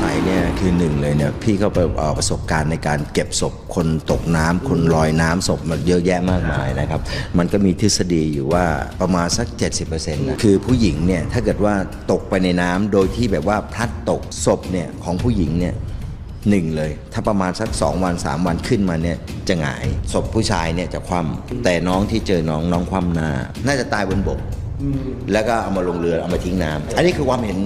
สัยเนี่ยคือหนึ่งเลยเนี่ยพี่ก็ไปเอ่อประสบการณ์ในการเก็บศพคนตกน้ำคนลอยน้ำศพมันเยอะแยะมากมายนะครับ มันก็มีทฤษฎีอยู่ว่าประมาณสัก 70%นะคือผู้หญิงเนี่ยถ้าเกิดว่าตกไปในน้ำโดยที่แบบว่าพลัดตกศพเนี่ยของผู้หญิงเนี่ยหนึ่งเลย ถ้าประมาณสัก 2 วัน 3 วันขึ้นมาเนี่ยจะหงายศพผู้ชายเนี่ยจะคว่ำแต่น้องที่เจอน้องน้องคว่ำหน้า น่าจะตายบนบก แล้วก็เอามาลงเรือเอามาทิ้งน้ำอันนี้คือความเห็น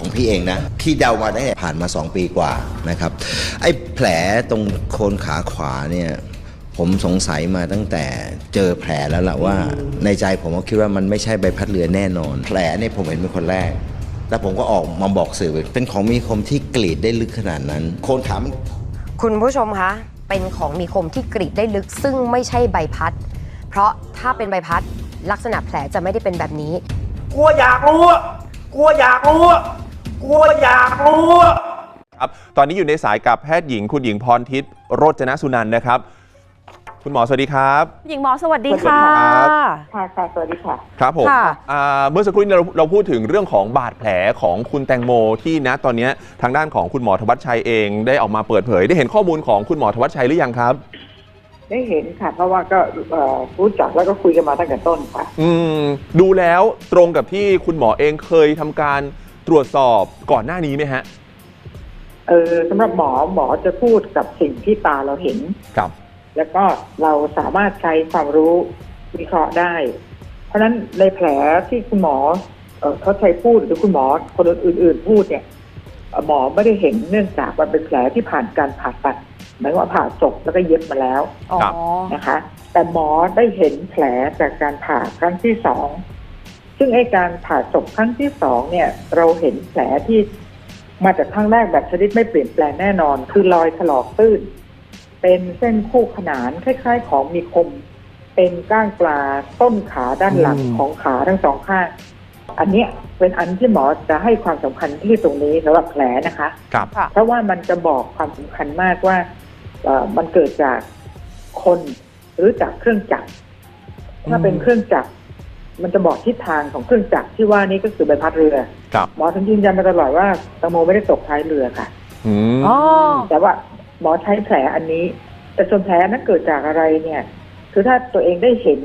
ของพี่เองนะ ที่เดามาได้ผ่านมา 2 ปีกว่านะครับ ไอ้แผลตรงโคนขาขวาเนี่ยผมสงสัยมาตั้งแต่เจอแผลแล้วล่ะว่า ในใจผมก็คิดว่ามันไม่ใช่ใบพัดเรือแน่นอน แผลเนี่ยผมเห็นเป็นคนแรก แล้วผมก็ออกมาบอกสื่อเป็นของมีคมที่กรีดได้ลึกขนาดนั้น โคนขามันคุณผู้ชมคะ เป็นของมีคมที่กรีดได้ลึก ซึ่งไม่ใช่ใบพัด เพราะถ้าเป็นใบพัดลักษณะแผลจะไม่ได้เป็นแบบนี้ กลัวอยากรู้อะกลัวอยากรู้อะ กลัวอยากรู้อะครับตอนนี้อยู่ในสายกับแพทย์หญิงคุณหญิงพรทิพย์โรจนสุนันท์นะครับ คุณหมอสวัสดีครับ หญิงหมอสวัสดีสวัสดีค่ะครับ ค่ะค่ะสวัสดีค่ะ ครับผมค่ะ อ่าเมื่อสักครู่นี้เราเราพูดถึงเรื่องของบาดแผลของคุณแตงโมที่นะตอนนี้ทางด้านของคุณหมอธวัชชัยเองได้ออกมาเปิดเผย ได้เห็นข้อมูลของคุณหมอธวัชชัยหรือยังครับ ได้เห็นค่ะ เพราะว่าก็เอ่อรู้จักแล้วก็คุยกันมาตั้งแต่ต้นค่ะ อืมดูแล้วตรงกับที่คุณหมอเองเคยทำการ ตรวจสอบก่อนหน้านี้ไหมฮะเออสำหรับหมอหมอจะพูดกับสิ่งที่ตาเราเห็น ครับ แล้วก็เราสามารถใช้ความรู้วิเคราะห์ได้ เพราะฉะนั้นในแผลที่คุณหมอเอ่อเขาใช้พูดหรือคุณหมอคนอื่นๆพูดเนี่ยเอ่อหมอไม่ได้เห็นเนื่องจากมันเป็นแผลที่ผ่านการผ่าตัดหมายความว่าผ่าศพแล้วก็เย็บมาแล้วอ๋อครับนะคะ แต่หมอได้เห็นแผลจากการผ่าครั้งที่สอง ซึ่งไอ้การผ่าศพครั้งที่สองเนี่ย เราเห็นแผลที่มาจากครั้งแรกแบบชนิดไม่เปลี่ยนแปลงแน่นอน คือรอยถลอกตื้น เป็นเส้นคู่ขนานคล้ายๆ ของมีคม เป็นก้างปลาต้นขาด้านหลังอืมของขาทั้งสองข้าง อันเนี้ยเป็นอันที่หมอจะให้ความสำคัญที่ตรงนี้สำหรับแผลนะคะครับค่ะเพราะว่ามันจะบอกความสำคัญมากว่าเอ่อมันเกิดจากคนหรือจากเครื่องจักรถ้าเป็นเครื่องจักร มันจะบอกทิศทางของเครื่องจักรที่ว่านี้ก็คือใบพัดเรือครับหมอถึงยืนยันมาตลอดว่าแตังโมไม่ได้ตกท้ายเรือค่ะอืมอ๋อแต่ว่าหมอใช้แผลอันนี้ แต่ส่วนแผลนั้นเกิดจากอะไรเนี่ย คือถ้าตัวเองได้เห็น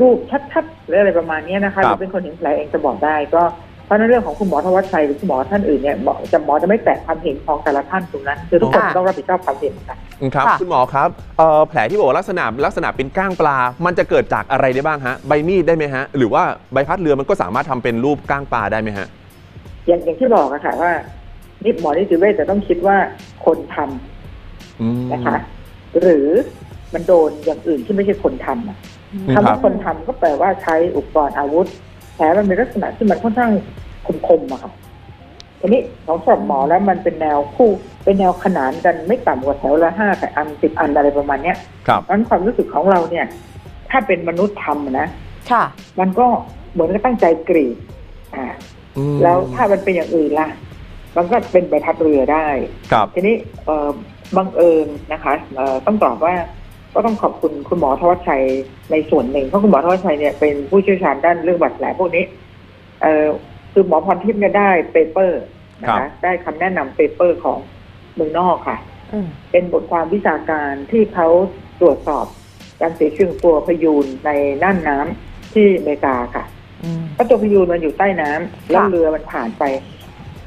รูปชัดๆหรืออะไรประมาณเนี้ยนะคะคหรับรือเป็นคนเห็นแผลเองจะบอกได้ก็ เพราะฉะนั้นเรื่องของคุณหมอธวัชชัยหรือคุณหมอท่านอื่นเนี่ยหมอจะหมอจะไม่แตะความเห็นของแต่ละท่านตรงนั้น คือทุกคนค่ะ ต้องรับผิดชอบความเห็นค่ะครับค่ะ คุณหมอครับเอ่อแผลที่บอกว่าลักษณะลักษณะเป็นก้างปลา มันจะเกิดจากอะไรได้บ้างฮะใบมีดได้ไหมฮะหรือว่าใบพัดเรือมันก็สามารถทำเป็นรูปก้างปลาได้ไหมฮะ อย่างอย่างที่บอกอะค่ะว่านิหมอนิติเวชจะต้องคิดว่าคนทำอืม นะคะ หรือมันโดนอย่างอื่นที่ไม่ใช่คนทำอะคคำรัว่าบคนทำก็แปลว่าใช้อุปกรณ์อาวุธ แผลมันมีลักษณะที่มันค่อนข้างคมๆอะค่ะทีนี้ของสำหรับหมอแล้วมันเป็นแนวคู่เป็นแนวขนานกันไม่ต่ำกว่าแถวละห้าแต่อันสิบอันอะไรประมาณเนี้ยครับเพราะฉะนั้นความรู้สึกของเราเนี่ย ถ้าเป็นมนุษย์ทำอะนะ ค่ะ มันก็เหมือนกับตั้งใจกรีดอ่าอืมแล้วถ้ามันเป็นอย่างอื่นล่ะ มันก็เป็นใบพัดเรือได้ ครับ ทีนี้เอ่อบังเอิญนะคะเอ่อต้องตอบว่า ก็ต้องขอบคุณคุณหมอทวัชชัยในส่วนหนึ่งเพราะคุณหมอทวัชชัยเนี่ยเป็นผู้เชี่ยวชาญด้านเรื่องบาดแผลพวกนี้ เอ่อคือหมอพรทิพย์เนี่ยได้เปเปอร์นะครัคะบได้คำแนะนำเปเปอร์ของเมืองนอกค่ะอืมเป็นบทความวิชาการที่เขาตรวจสอบการเสียชีวิตของตัวพยูนในน่านน้ำที่อเมริกาค่ะอืมเพราะตัวพยูนมันอยู่ใต้น้ำแล้วค่ะเรือมันผ่านไป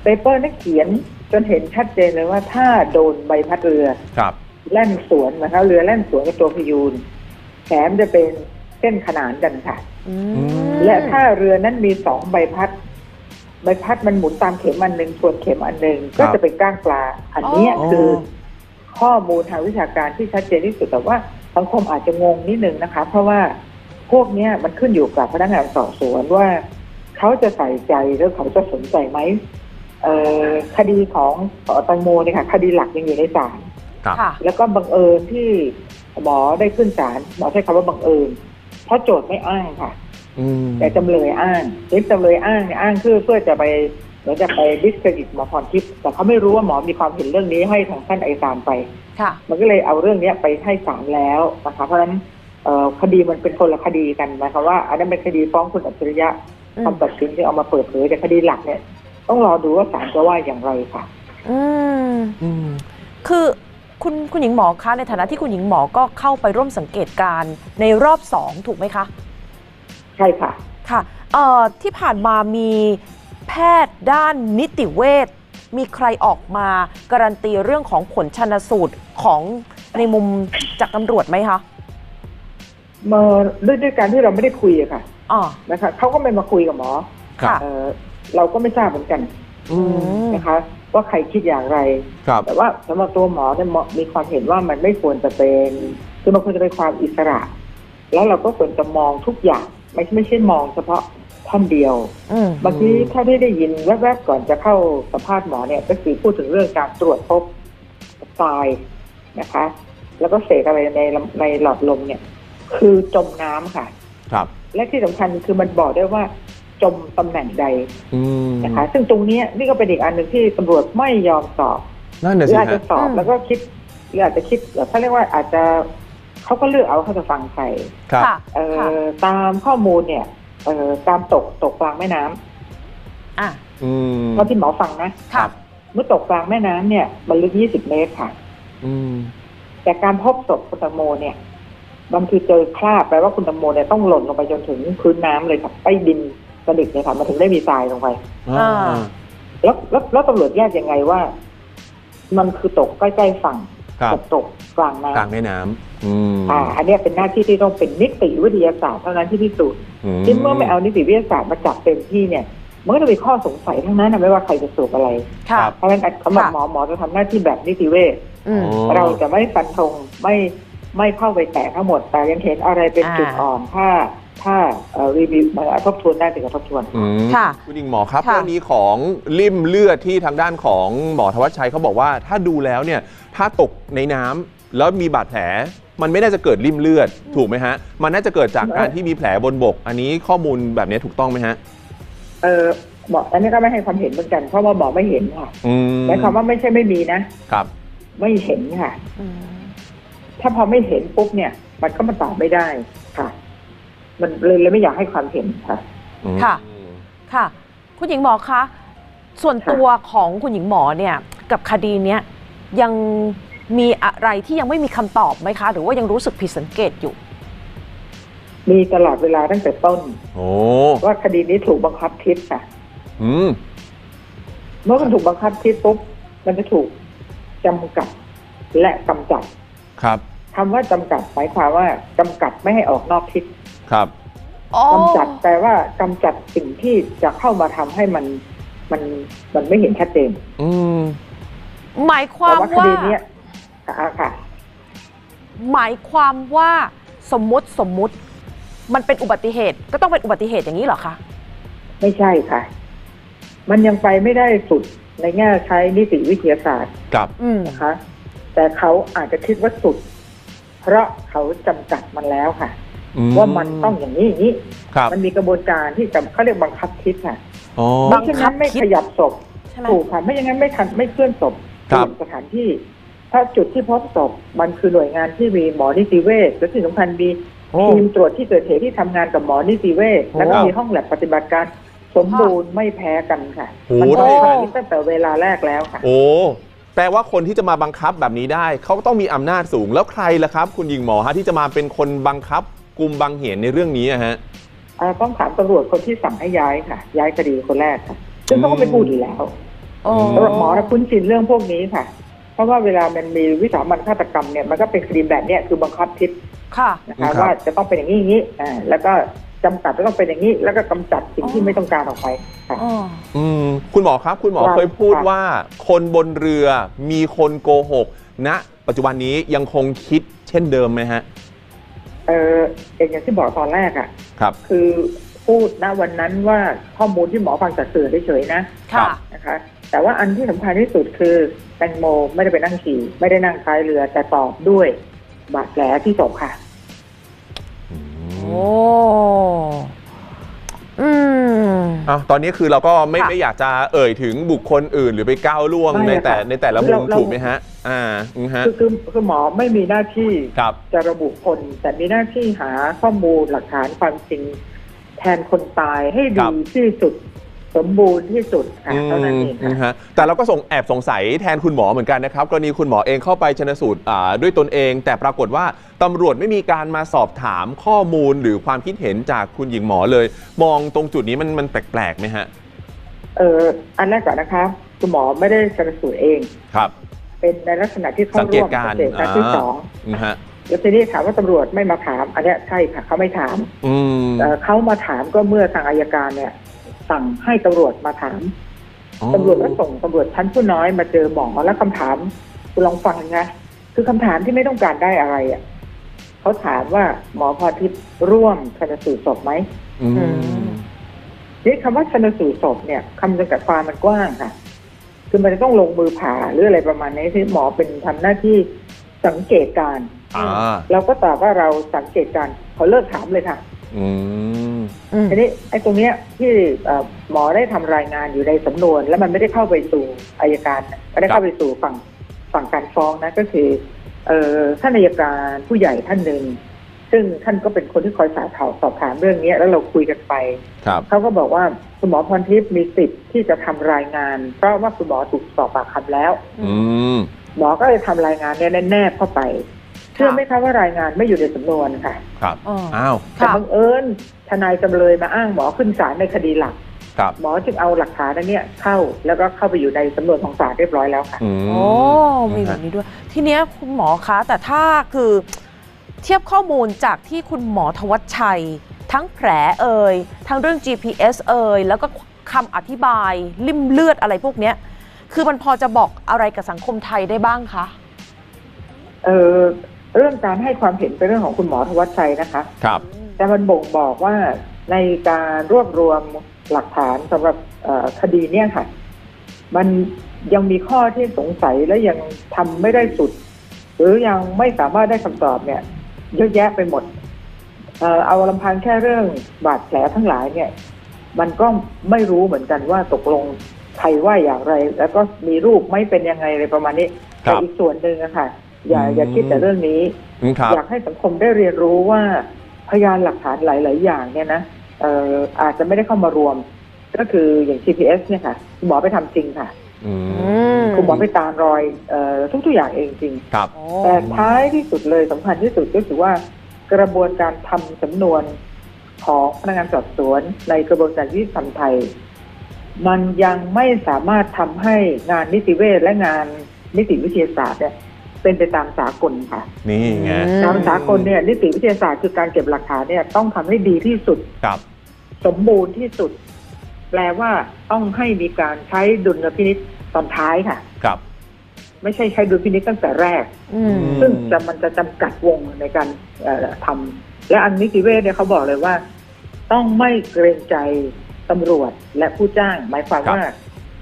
เปเปอร์นั่นเขียนจนเห็นชัดเจนเลยว่าถ้าโดนใบพัดเรือครับ แล่นสวนนะครับเรือแล่นสวนกับตัวพยูนแขมจะเป็นเส้นขนานกันค่ะ อืมและถ้าเรือนั้นมีสองใบพัด ใบพัดมันหมุนตามเข็มอันหนึ่งส่วนเข็มอันหนึ่งก็จะเป็นก้างปลา อันเนี้ยคือข้อมูลทางวิชาการที่ชัดเจนที่สุดแต่ว่าสังคมอาจจะงงนิดนึงนะคะ เพราะว่าพวกเนี้ยมันขึ้นอยู่กับพนักงานสอบสวนว่า เขาจะใส่ใจหรือเขาจะสนใจไหมเอ่อคดีของเอ่อแตังโมเนี่ยค่ะ คดีหลักยังอยู่ในศาล ครับค่ะแล้วก็บังเอิญที่หมอได้ขึ้นศาลหมอใช้คำว่าบังเอิญเพราะโจทย์ไม่อ้างค่ะอืมแต่จำเลยอ้างทีจำเลยอ้างเนี่ยอ้างเพื่อเพื่อจะไปเหมือนจะไปดิสเครดิตหมอพรทิพย์แต่เขาไม่รู้ว่าหมอมีความเห็นเรื่องนี้ให้ทางท่านอัยการไปค่ะมันก็เลยเอาเรื่องเนี้ยไปให้ศาลแล้วนะคะเพราะฉะนั้นเอ่อคดีมันเป็นคนละคดีกันนะคะว่า อันนั้นเป็นคดีฟ้องคุณอัจฉริยะอืมคำตัดสินที่เอามาเปิดเผยแต่คดีหลักเนี่ย ต้องรอดูว่าศาลจะว่าอย่างไรค่ะ อืมอืมคือ คุณคุณหญิงหมอคะในฐานะที่คุณหญิงหมอก็เข้าไปร่วมสังเกตการณ์ในรอบสองถูกไหมคะ ใช่ค่ะค่ะเอ่อที่ผ่านมามีแพทย์ด้านนิติเวชมีใครออกมาการันตีเรื่องของผลชันสูตรของในมุมจากตำรวจไหมคะมาด้วยด้วยการที่เราไม่ได้คุยอะค่ะอ๋อนะคะเขาก็ไม่มาคุยกับหมอค่ะเอ่อเราก็ไม่ทราบเหมือนกันอืมนะคะ ว่าใครคิดอย่างไรครับแต่ว่าสำหรับตัวหมอเนี่ยหมอมีความเห็นว่ามันไม่ควรจะเป็นคือมันควรจะเป็นความอิสระ แล้วเราก็ควรจะมองทุกอย่าง ไม่ไม่ใช่มองเฉพาะท่านเดียวอืมบางทีถ้าได้ได้ยินแวบๆก่อนจะเข้าสัมภาษณ์หมอเนี่ยก็คือพูดถึงเรื่องการตรวจพบทรายนะคะ แล้วก็เศษอะไรในลำในหลอดลมเนี่ย คือจมน้ำค่ะ ครับ และที่สำคัญคือมันบอกได้ว่า จมตำแหน่งใดอืมนะคะ ซึ่งตรงเนี้ยนี่ก็เป็นอีกอันหนึ่งที่ตำรวจไม่ยอมสอบนั่นหน่ะรือสิอาจจะฮะสอบอืมแล้วก็คิดหรืออาจจะคิดแบบเขาเรียกว่าอาจจะเขาก็เลือกเอาเขาจะฟังใครครับค่ะเอ่อค่ะตามข้อมูลเนี่ยเอ่อตามตกตกกลางแม่น้ำอะอืมเท่าที่หมอฟังนะค่ะเมื่อตกกลางแม่น้ำเนี่ยมันลึก20เมตรค่ะ อืมแต่การพบศพคุณตังโมเนี่ยมันคือเจอคราบแปลว่าคุณตังโมเนี่ยต้องหล่นลงไปจนถึงพื้นน้ำเลยค่ะใต้ดิน สนิทเลยค่ะมันถึงได้มีทรายลงไปอ่า แล้วแล้วแล้วตำรวจแยกยังไงว่า มันคือตกใกล้ๆฝั่งครับ กับตกกลางน้ำกลางแม่น้ำอืมอ่า อันเนี้ยเป็นหน้าที่ที่ต้องเป็นนิติวิทยาศาสตร์เท่านั้นที่พิสูจน์อืมที่เมื่อไม่เอานิติวิทยาศาสตร์มาจับเต็มที่เนี่ย มันก็จะมีข้อสงสัยทั้งนั้นนะไม่ว่าใครจะสูบอะไร ค่ะครับเพราะฉะนั้นสำหรับค่ะ หมอหมอจะทำหน้าที่แบบนิติเวช อืมอ๋อเราจะไม่ฟันธงไม่ไม่เข้าไปแตะทั้งหมดแต่ยังเห็นอะไรเป็นอ่า จุดอ่อนถ้า ถ้าเอ่อรีวิวมาทบทวนได้ถึงจะทบทวน อืมค่ะคุณหญิงหมอครับค่ะ เรื่องนี้ของลิ่มเลือดที่ทางด้านของหมอธวัชชัยเขาบอกว่า ถ้าดูแล้วเนี่ยถ้าตกในน้ำแล้วมีบาดแผล มันไม่น่าจะเกิดริ่มเลือดถูกไหมฮะ มันน่าจะเกิดจากการที่มีแผลบนบก อันนี้ข้อมูลแบบนี้ถูกต้องไหมฮะ เออหมออันนี้ก็ไม่ให้ความเห็นเหมือนกันเพราะว่าหมอไม่เห็นค่ะอืมหมายความว่าไม่ใช่ไม่มีนะ ครับ ไม่เห็นค่ะ อืม ถ้าพอไม่เห็นปุ๊บเนี่ย มันก็มาตอบไม่ได้ค่ะ มันเลยเลยไม่อยากให้ความเห็นค่ะ ค่ะ ค่ะ คุณหญิงหมอคะ ส่วนตัวของคุณหญิงหมอเนี่ย กับคดีเนี้ยยังมีอะไรที่ยังไม่มีคำตอบไหมคะ หรือว่ายังรู้สึกผิดสังเกตอยู่ มีตลอดเวลาตั้งแต่ต้นโอ้ว่าคดีนี้ถูกบังคับคิดค่ะ อืม เมื่อมันถูกบังคับคิดปุ๊บมันจะถูกจำกัดและกำจัด ครับคำว่าจำกัดหมายความว่าจำกัดไม่ให้ออกนอกทิศ ครับกำจัดแปลว่ากำจัดสิ่งที่จะเข้ามาทำให้มันมันมันไม่เห็นชัดเจน อืมหมายควาแต่มว่าคว่าดีเนี้ยอ่าค่ะ หมายความว่าสมมุติสมมุติ มันเป็นอุบัติเหตุ ก็ต้องเป็นอุบัติเหตุอย่างนี้เหรอคะไม่ใช่ค่ะ มันยังไปไม่ได้สุดในแง่ใช้นิติวิทยาศาสตร์ครับอืมนะคะ แต่เขาอาจจะคิดว่าสุด เพราะเขาจำกัดมันแล้วค่ะอื ว่ามันต้องอย่างนี้อย่างนี้ครับมันมีกระบวนการที่จะเขาเรียกบังคับคิดค่ะอ๋อบัไม่งเช่นนั้นไม่คิดขยับศพใช่ไหมถูกค่ะไม่อย่างนั้นไม่ทันไม่เคลื่อนศพครับเปลี่ยนสถานที่ ถ้าจุดที่พบศพมันคือหน่วยงานที่มีหมอนิติเวชและที่สำคัญมีโอ้ทีมตรวจที่เกิดเหตุที่ทำงานกับหมอนิติเวชแล้วก็ครับมีห้องแลบปฏิบัติการสมบูรณ์ไม่แพ้กันค่ะโอ้มันถ้าต้อองย่างนั้นคิดตั้งแต่เวลาแรกแล้วค่ะ โอ้แปลว่าคนที่จะมาบังคับแบบนี้ได้ เขาก็ต้องมีอำนาจสูง แล้วใครล่ะครับ คุณหญิงหมอฮะที่จะมาเป็นคนบังคับ กลุ่มบังเหียนในเรื่องนี้อะฮะ อ่าต้องถามตำรวจคนที่สั่งให้ย้ายค่ะ ย้ายคดีคนแรกค่ะ ซึ่งเขาก็ไม่พูดอยู่แล้วโอ้สำหรับหมอนะคุ้นชินเรื่องพวกนี้ค่ะ เพราะว่าเวลามันมีวิสามันฆาตกรรมเนี่ยมันก็เป็นคดีแบบเนี้ยคือบังคับทิศค่ะ นะครัคะบ ว่าจะต้องเป็นอย่างนี้อย่างนี้อ่าแล้วก็จำกัดจะต้องเป็นอย่างนี้ แล้วก็กำจัดสิ่งที่อ๋อไม่ต้องการออกไปค่ะ อ๋อ อืมคุณหมอครับ คุณหมอครับเคยพูดครับว่า คนบนเรือมีคนโกหกณปัจจุบันนี้ยังคงคิดเช่นเดิมไหมฮะ เออเองอย่างที่บอกตอนแรกอะ ครับ คือพูดณวันนั้นว่าข้อมูลที่หมอฟังจากสื่อเฉยๆนะค่ะนะคะ แต่ว่าอันที่สำคัญที่สุดคือแตงโมไม่ได้ไปนั่งขี่ ไม่ได้นั่งท้ายเรือแต่ตอบด้วยบาดแผลที่ศพค่ะ โอ้ อืม อะตอนนี้คือเราก็ไม่ค่ะไม่อยากจะเอ่ยถึงบุคคลอื่นหรือไปก้าวล่วงไม่ในแต่ค่ะในแต่ละมุมเราเรา ถูกไหมฮะ อ่าอือฮะคือคือคือหมอไม่มีหน้าที่ครับจะระบุคน แต่มีหน้าที่หาข้อมูลหลักฐานความจริง แทนคนตายให้ครัดีบที่สุด สมบูรณ์ที่สุดค่ะเท่านั้นเองอืมค่ะ ฮะแต่เราก็สงแอบสงสัยแทนคุณหมอเหมือนกันนะครับกรณีคุณหมอเองเข้าไปชนสูตรอ่าด้วยตนเอง แต่ปรากฏว่าตำรวจไม่มีการมาสอบถามข้อมูลหรือความคิดเห็นจากคุณหญิงหมอเลย มองตรงจุดนี้มันมันแปลกๆไหมฮะเอออันแรกก่อนนะคะคุณหมอไม่ได้ชันสูตรเอง ครับ เป็นในลักษณะที่เข้าสังเกร่ตวมการณ์สังเกตการณ์ที่อ่า สองอืมฮะแล้วทีนี้ถามว่าตำรวจไม่มาถาม อันเนี้ยใช่ค่ะเขาไม่ถามอืม เอ่อเขามาถามก็เมื่อทางอายการเนี่ย สั่งให้ตำรวจมาถามตำรวจก็ส่งตำรวจชั้นผู้น้อยมาเจอหมอแล้วคำถามคุณลองฟังนะคือคำถามที่ไม่ต้องการได้อะไรอะเขาถามว่าหมอพรทิพย์ร่วมชนสูตรศพไหมอืมนี่คำว่าชนสูตรศพเนี่ยคำจำกัดความมันกว้างค่ะ คือมันจะต้องลงมือผ่าหรืออะไรประมาณนี้ที่หมอเป็นทำหน้าที่สังเกตการณ์อ่าเราก็ตอบว่าเราสังเกตการณ์เขาเลิกถามเลยค่ะ อืมอืม ทีนี้ไอ้ตรงเนี้ยที่เอ่อหมอได้ทำรายงานอยู่ในสำนวน แล้วมันไม่ได้เข้าไปสู่อายการไม่ได้ครัเข้าบไปสู่ฝั่งฝั่งการฟ้องนะก็คือเอ่อท่านอายการผู้ใหญ่ท่านหนึ่งซึ่งท่านก็เป็นคนที่คอยสาถามสอบถามเรื่องเนี้ยแล้วเราคุยกันไปครับเขาก็บอกว่าคุณหมอพรทิพย์มีสิทธิ์ที่จะทำรายงาน เพราะว่าคุณหมอถูกสอบปากคำแล้ว อืมหมอก็เลยทำรายงานเนี่ยแนบเข้าไป เชื่อไหมคะว่ารายงานไม่อยู่ในสำนวนค่ะ ครับอ๋ออ้าวแต่ค่ะบังเอิญ ทนายจำเลยมาอ้างหมอขึ้นศาลในคดีหลัก ครับหมอจึงเอาหลักฐานนั้นเนี่ยเข้าแล้วก็เข้าไปอยู่ในสำนวนของศาลเรียบร้อยแล้วค่ะ อืมโอ้มีแบบนี้ด้วย ทีเนี้ยคุณหมอคะแต่ถ้าคือเทียบข้อมูลจากที่คุณหมอทวัชชัย ทั้งแผลเอ่ยทั้งเรื่อง GPS เอ่ยแล้วก็คำอธิบายลิ่มเลือดอะไรพวกเนี้ย คือมันพอจะบอกอะไรกับสังคมไทยได้บ้างคะ เออเรื่องการให้ความเห็นเป็นเรื่องของคุณหมอธวัชชัยนะคะ ครับ แต่มันบ่งบอกว่าในการรวบรวมหลักฐานสำหรับเอ่อคดีเนี่ยค่ะ มันยังมีข้อที่สงสัยและยังทำไม่ได้สุด หรือยังไม่สามารถได้คำตอบเนี่ย เยอะแยะไปหมดเอ่อเอาลำพังแค่เรื่องบาดแผลทั้งหลายเนี่ย มันก็ไม่รู้เหมือนกันว่าตกลงใครว่าอย่างไร แล้วก็มีรูปไม่เป็นยังไงอะไรประมาณนี้ครัแต่บอีกส่วนหนึ่งอะค่ะ อย่าอืมอย่าคิดแต่เรื่องนี้อืมครับอยากให้สังคมได้เรียนรู้ว่า พยานหลักฐานหลาย ๆ อย่างเนี่ยนะเอ่ออาจจะไม่ได้เข้ามารวม ก็คืออย่าง GPS เนี่ยค่ะคุณหมอไปทำจริงค่ะอืมอืมคุณหมอไปตามรอยเอ่อทุก ๆ อย่างเองจริงครับโอ้แต่ท้ายที่สุดเลยสำคัญที่สุดก็คือว่ากระบวนการทำสำนวนของพนักงานสอบสวนในกระบวนการยุติธรรมไทย มันยังไม่สามารถทำให้งานนิติเวชและงานนิติวิทยาศาสตร์เนี่ย เป็นไปตามสากลค่ะนี่ไงตามสากลเนี่ยนิติวิทยาศาสตร์คือการเก็บหลักฐานเนี่ยต้องทำให้ดีที่สุดครับ สมบูรณ์ที่สุด แปลว่าต้องให้มีการใช้ดุลพินิษตอนท้ายค่ะ ครับ ไม่ใช่ใช้ดุลพินิษตั้งแต่แรกอืมซึ่งจะมันจะจำกัดวงในการเอ่อทำและอันนิติเวชเนี่ยเขาบอกเลยว่า ต้องไม่เกรงใจตำรวจและผู้จ้าง หมายความครับว่า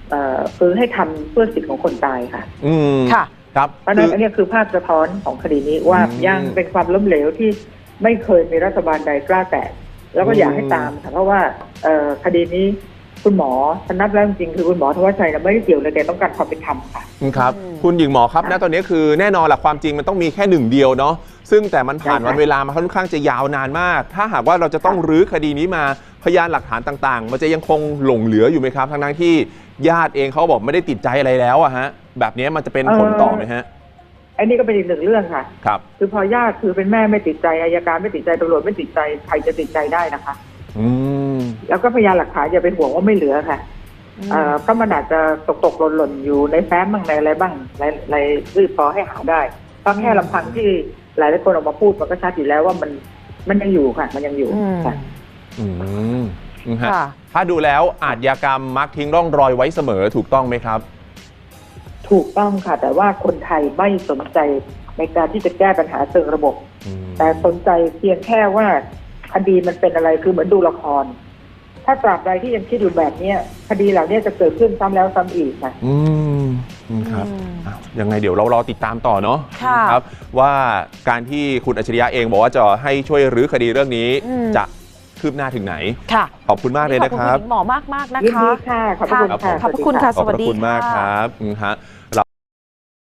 เอ่อคือให้ทำเพื่อสิทธิของคนตายค่ะ อืมค่ะ ครับเพราะฉะนั้นอันเนี้ยคือภาพสะท้อนของคดีนี้ว่าอืมยังเป็นความล้มเหลวที่ไม่เคยมีรัฐบาลใดกล้าแตะแล้วก็อืมอยากให้ตามค่ะเพราะว่าเอ่อคดีนี้ คุณหมอฉันนับแล้วจริงๆคือคุณหมอทวัชชัยนะไม่ได้เกี่ยวเลยแต่ต้องการความเป็นธรรมค่ะ ครับอืมคุณหญิงหมอครับค่ะณตอนนี้คือแน่นอนแหละความจริงมันต้องมีแค่หนึ่งเดียวเนาะซึ่งแต่มันผ่านใช่ค่ะวันเวลามาค่อนข้างจะยาวนานมาก ถ้าหากว่าเราจะต้องค่ะรื้อคดีนี้มาพยานหลักฐานต่างๆ มันจะยังคงหลงเหลืออยู่ไหมครับ ทั้งๆที่ญาติเองเขาบอกไม่ได้ติดใจอะไรแล้วอะฮะ แบบนี้มันจะเป็นผลต่อไหมฮะอันนี้ก็เป็นอีกหนึ่งเรื่องค่ะ ครับ คือพอญาติคือเป็นแม่ไม่ติดใจอายการไม่ติดใจตำรวจไม่ติดใจใครจะติดใจได้นะคะ อืม แล้วก็พยานหลักฐานอย่าไปห่วงว่าไม่เหลือค่ะเอ่อเพราะมันอาจจะตกตกหล่นหล่นๆอยู่ในแฟ้มบ้างในอะไรบ้างในในรีบพอให้หาได้เพราะแค่ลำพังที่หลายหลายๆคนออกมาพูดมันก็ชัดอยู่แล้วว่ามันมันยังอยู่ค่ะ มันยังอยู่อืมค่ะอืมอืมฮะค่ะถ้าดูแล้วอาชญากรรมมักทิ้งร่องรอยไว้เสมอถูกต้องไหมครับ ถูกต้องค่ะ แต่ว่าคนไทยไม่สนใจในการที่จะแก้ปัญหาเชิงระบบอืมแต่สนใจเพียงแค่ว่าคดีมันเป็นอะไรคือเหมือนดูละคร ถ้าตราบใดที่ยังคิดอยู่แบบเนี้ยคดีเหล่านี้จะเกิดขึ้นซ้ำแล้วซ้ำอีกค่ะ อืมอืมครับอืมอ้าวยังไงเดี๋ยวเรารอติดตามต่อเนาะค่ะ ครับ ว่าการที่คุณอัจฉริยะเองบอกว่าจะให้ช่วยรื้อคดีเรื่องนี้ อืม จะคืบหน้าถึงไหน ค่ะขอบคุณมากเลยขอบนะคุณครัคุบณหญิงหมอมากๆนะยินคะ ดีค่ะ ขอบพระคุณครับค่ะ ขอบพระคุณค่ะขอบพระคุณสวัสดีมากค่ะ ครับอืมฮะ